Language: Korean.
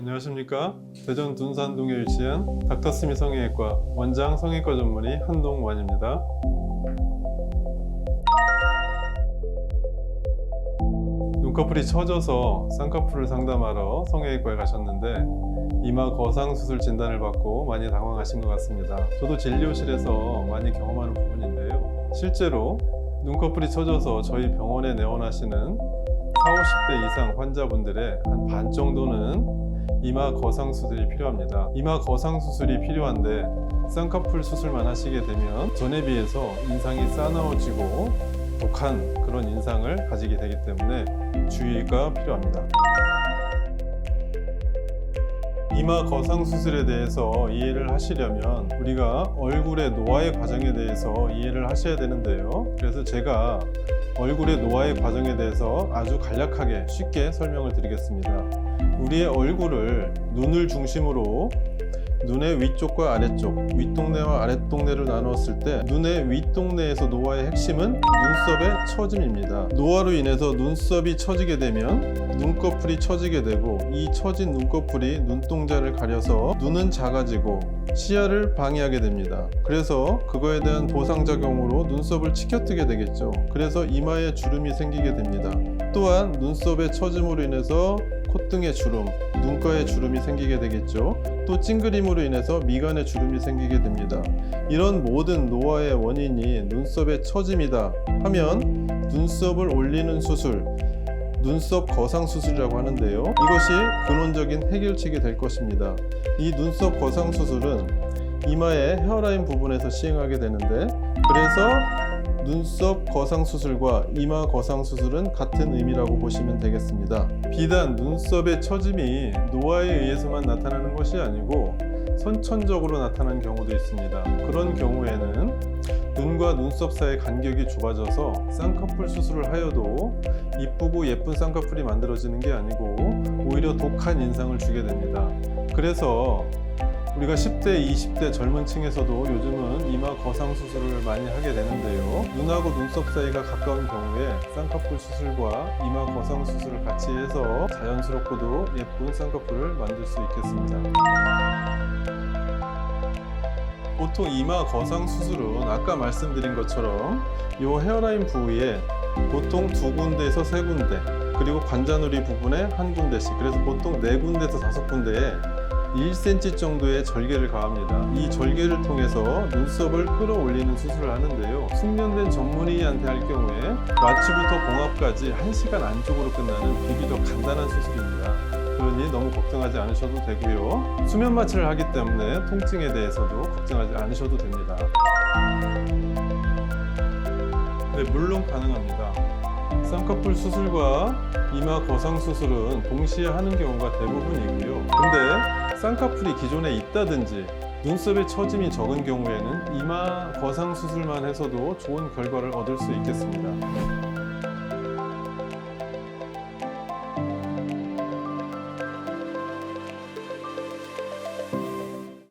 안녕하십니까? 대전 둔산동에 위치한 닥터스미 성형외과 원장 성형외과 전문의 한동완입니다. 눈꺼풀이 처져서 쌍꺼풀을 상담하러 성형외과에 가셨는데 이마 거상 수술 진단을 받고 많이 당황하신 것 같습니다. 저도 진료실에서 많이 경험하는 부분인데요. 실제로 눈꺼풀이 처져서 저희 병원에 내원하시는 40, 50대 이상 환자분들의 한 반 정도는 이마 거상 수술이 필요합니다. 이마 거상 수술이 필요한데 쌍꺼풀 수술만 하시게 되면 전에 비해서 인상이 싸나워지고 독한 그런 인상을 가지게 되기 때문에 주의가 필요합니다. 이마 거상 수술에 대해서 이해를 하시려면 우리가 얼굴의 노화의 과정에 대해서 이해를 하셔야 되는데요. 그래서 제가 얼굴의 노화의 과정에 대해서 아주 간략하게 쉽게 설명을 드리겠습니다. 우리의 얼굴을 눈을 중심으로 눈의 위쪽과 아래쪽, 윗동네와 아랫동네를 나누었을 때 눈의 윗동네에서 노화의 핵심은 눈썹의 처짐입니다. 노화로 인해서 눈썹이 처지게 되면 눈꺼풀이 처지게 되고 이 처진 눈꺼풀이 눈동자를 가려서 눈은 작아지고 시야를 방해하게 됩니다. 그래서 그거에 대한 보상작용으로 눈썹을 치켜뜨게 되겠죠. 그래서 이마에 주름이 생기게 됩니다. 또한 눈썹의 처짐으로 인해서 콧등에 주름, 눈가에 주름이 생기게 되겠죠. 또 찡그림으로 인해서 미간에 주름이 생기게 됩니다. 이런 모든 노화의 원인이 눈썹의 처짐이다 하면 눈썹을 올리는 수술, 눈썹 거상 수술이라고 하는데요. 이것이 근원적인 해결책이 될 것입니다. 이 눈썹 거상 수술은 이마의 헤어라인 부분에서 시행하게 되는데 그래서 눈썹 거상 수술과 이마 거상 수술은 같은 의미라고 보시면 되겠습니다. 비단 눈썹의 처짐이 노화에 의해서만 나타나는 것이 아니고 선천적으로 나타나는 경우도 있습니다. 그런 경우에는 눈과 눈썹 사이의 간격이 좁아져서 쌍꺼풀 수술을 하여도 이쁘고 예쁜 쌍꺼풀이 만들어지는 게 아니고 오히려 독한 인상을 주게 됩니다. 그래서 우리가 10대, 20대 젊은 층에서도 요즘은 이마 거상 수술을 많이 하게 되는데요. 눈하고 눈썹 사이가 가까운 경우에 쌍꺼풀 수술과 이마 거상 수술을 같이 해서 자연스럽고도 예쁜 쌍꺼풀을 만들 수 있겠습니다. 보통 이마 거상 수술은 아까 말씀드린 것처럼 이 헤어라인 부위에 보통 두 군데에서 세 군데 그리고 관자놀이 부분에 한 군데씩 그래서 보통 네 군데에서 다섯 군데에 1cm 정도의 절개를 가합니다. 이 절개를 통해서 눈썹을 끌어올리는 수술을 하는데요. 숙련된 전문의한테 할 경우에 마취부터 봉합까지 1시간 안쪽으로 끝나는 비교적 간단한 수술입니다. 그러니 너무 걱정하지 않으셔도 되고요. 수면 마취를 하기 때문에 통증에 대해서도 걱정하지 않으셔도 됩니다. 네, 물론 가능합니다. 쌍꺼풀 수술과 이마 거상 수술은 동시에 하는 경우가 대부분이고요. 근데 쌍꺼풀이 기존에 있다든지 눈썹의 처짐이 적은 경우에는 이마 거상 수술만 해서도 좋은 결과를 얻을 수 있겠습니다.